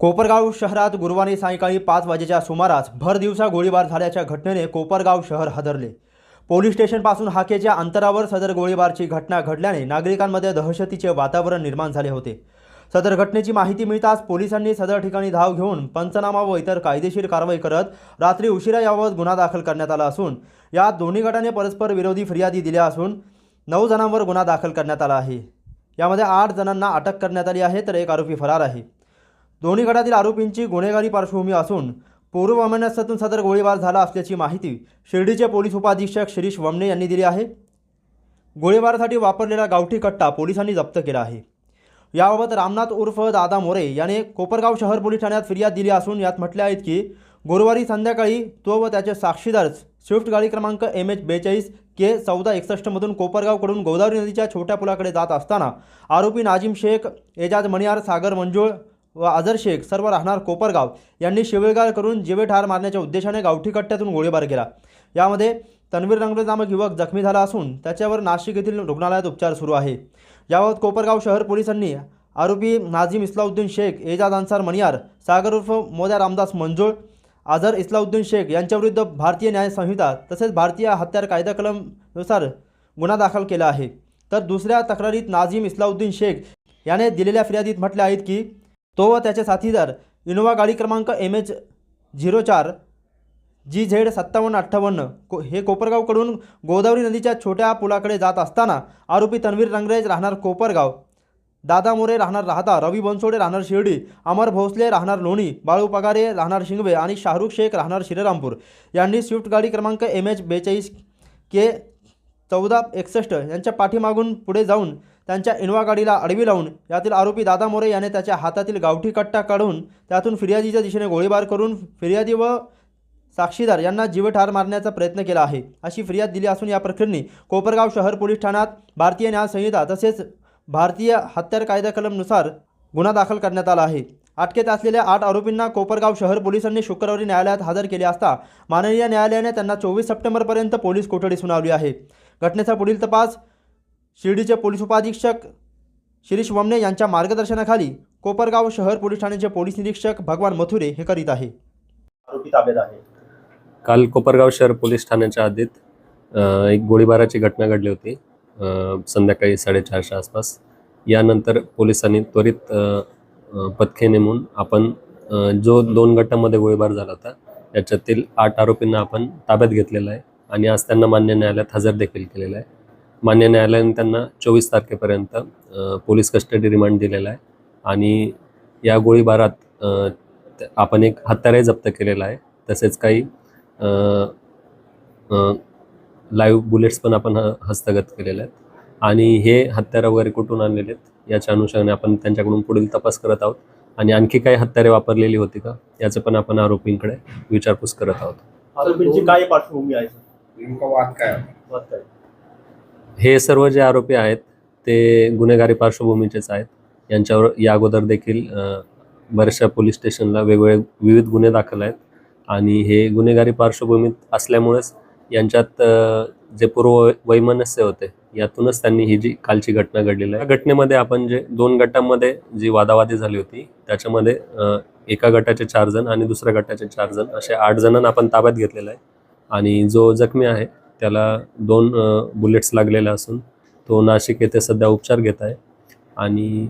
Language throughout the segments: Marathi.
कोपरगाव शहरात गुरुवारी सायंकाळी पाच वाजेच्या सुमारास भर दिवसा गोळीबार झाल्याच्या घटनेने कोपरगाव शहर हादरले. पोलीस स्टेशनपासून हाकेच्या अंतरावर सदर गोळीबारची घटना घडल्याने नागरिकांमध्ये दहशतीचे वातावरण निर्माण झाले होते. सदर घटनेची माहिती मिळताच पोलिसांनी सदर ठिकाणी धाव घेऊन पंचनामा व इतर कायदेशीर कारवाई करत रात्री उशिरा याबाबत गुन्हा दाखल करण्यात आला असून यात दोन्ही गटाने परस्पर विरोधी फिर्यादी दिल्या असून नऊ जणांवर गुन्हा दाखल करण्यात आला आहे. यामध्ये आठ जणांना अटक करण्यात आली आहे तर एक आरोपी फरार आहे. दोन्ही गटातील आरोपींची गुन्हेगारी पार्श्वभूमी असून पूर्व अमरनाथातून सदर गोळीबार झाला असल्याची माहिती शिर्डीचे पोलीस उपाधीक्षक शिरीष वमने यांनी दिली आहे. गोळीबारासाठी वापरलेला गावठी कट्टा पोलिसांनी जप्त केला आहे. याबाबत रामनाथ उर्फ दादा मोरे याने कोपरगाव शहर पोलीस ठाण्यात फिर्याद दिली असून यात म्हटले आहेत की गुरुवारी संध्याकाळी तो व त्याचे साक्षीदार स्विफ्ट गाडी क्रमांक एम एच बेचाळीस के चौदा एकसष्टमधून कोपरगावकडून गोदावरी नदीच्या छोट्या पुलाकडे जात असताना आरोपी नाजिम शेख एजाज मणियार सागर मंजूळ व आझर शेख सर्व राहणार कोपरगाव यांनी शिवेगाळ करून जीवे ठार मारण्याच्या उद्देशाने गावठी कट्ट्यातून गोळीबार केला. यामध्ये तन्वीर रंगले नामक युवक जखमी झाला असून त्याच्यावर नाशिक येथील रुग्णालयात उपचार सुरू आहे. याबाबत कोपरगाव शहर पोलिसांनी आरोपी नाझीम इस्लाउद्दीन शेख एजाज अन्सार मनियार सागर उर्फ मोद्या रामदास मंजूळ आझर इस्लाउद्दीन शेख यांच्याविरुद्ध भारतीय न्याय संहिता तसेच भारतीय हत्यार कायदा कलमनुसार गुन्हा दाखल केला आहे. तर दुसऱ्या तक्रारीत नाझीम इस्लाउद्दीन शेख याने दिलेल्या फिर्यादीत म्हटले आहेत की तो व त्याचे साथीदार इनोवा गाडी क्रमांक एम एच झिरो चार जी झेड सत्तावन्न अठ्ठावन्न को हे कोपरगावकडून गोदावरी नदीच्या छोट्या पुलाकडे जात असताना आरोपी तन्वीर रंगरेज राहणार कोपरगाव. दादा मोरे राहणार राहता रवी बनसोडे राहणार शिर्डी अमर भोसले राहणार लोणी बाळू पगारे राहणार शिंगवे आणि शाहरुख शेख राहणार श्रीरामपूर. यांनी स्विफ्ट गाडी क्रमांक एम एच बेचाळीस के चौदा एकसष्ट यांच्या पाठीमागून पुढे जाऊन त्यांच्या इनवा गाडीला अडवी लावून यातील आरोपी दादा मोरे याने त्याच्या हातातील गावठी कट्टा काढून त्यातून फिर्यादीच्या दिशेने गोळीबार करून फिर्यादी व साक्षीदार यांना जीवठार मारण्याचा प्रयत्न केला आहे. अशी फिर्याद दिली असून या प्रकरणी कोपरगाव शहर पोलीस ठाण्यात भारतीय न्यायसंहिता तसेच भारतीय हत्यार कायदा कलमनुसार गुन्हा दाखल करण्यात आला आहे. अटकेत असलेल्या आठ आरोपींना कोपरगाव शहर पोलिसांनी शुक्रवारी न्यायालयात हजर केले असता माननीय न्यायालयाने त्यांना चोवीस सप्टेंबरपर्यंत पोलीस कोठडी सुनावली आहे. घटनेचा पुढील तपास शिर्डीचे पोलीस उपाधीक्षक शिरीष वमने यांच्या मार्गदर्शनाखाली कोपरगाव शहर पोलीस ठाण्याचे पोलीस निरीक्षक भगवान मथुरे हे करीत आहे. आरोपी ताब्यात आहे. काल कोपरगाव शहर पोलीस ठाण्याच्या हद्दीत अ, एक गोळीबाराची घटना घडली होती अ, संध्याकाळी साडेचारच्या आसपास. यानंतर पोलिसांनी त्वरित अ, अ, पथके नेमून आपण अ, जो दोन गटामध्ये गोळीबार झाला होता याच्यातील आठ आरोपींना आपण ताब्यात घेतलेला आहे. आणि आज त्यांना मान्य न्यायालयात हजर देखील केलेलं आहे. मान्य न्यायालयाने त्यांना चोवीस तारखेपर्यंत पोलीस कस्टडी रिमांड दिलेला आहे आणि या गोळीबारात आपण एक हत्यारही जप्त केलेला आहे. तसेच काही लाईव्ह बुलेट्स पण आपण हस्तगत केलेले आहेत. आणि हे हत्यारं वगैरे कुठून आणलेले आहेत याच्या अनुषंगाने आपण त्यांच्याकडून पुढील तपास करत आहोत. आणि आणखी काही हत्यारे वापरलेली होती का याचं पण आपण आरोपींकडे विचारपूस करत आहोत. आरोपींची काय पार्श्वभूमी आहे नेमका वाद काय होता? हे सर्व जे आरोपी आहेत ते गुन्हेगारी पार्श्वभूमीचेच आहेत. यांच्यावर या अगोदर देखील बऱ्याचशा पोलीस स्टेशनला वेगवेगळे विविध गुन्हे दाखल आहेत. आणि हे गुन्हेगारी पार्श्वभूमीत असल्यामुळेच यांच्यात जे पूर्व वैमनस्य होते यातूनच त्यांनी ही जी कालची घटना घडलेली आहे. या घटनेमध्ये आपण जे दोन गटांमध्ये जी वादावादी झाली होती त्याच्यामध्ये अ, एका गटाचे चार जण आणि दुसऱ्या गटाचे चार जण असे आठ जणांना आपण ताब्यात घेतलेला आहे. आणि जो जखमी आहे त्याला दोन बुलेट्स लागलेले असून तो नाशिक येथे सध्या उपचार घेत आहे. आणि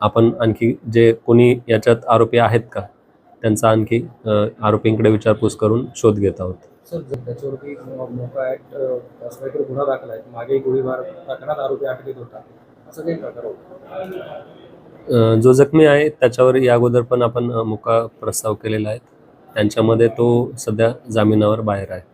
आपण आणखी जे कोणी याच्यात आरोपी आहेत का त्यांचा आणखी आरोपींकडे विचारपूस करून शोध घेत आहोत. सर जर त्याच्यावरती एक मो- मोठा ऍक्ट असं काहीतरी गुन्हा दाखल आहे. मागे गोळीबार प्रकरणात आरोपी अटकेत होता. असं काही प्रकार होता. अ, जो जखमी आहे त्याच्यावर या अगोदर पण आपण मुका प्रस्ताव केलेला आहे. त्यांच्यामध्ये तो सध्या जामिनावर बाहेर आहे.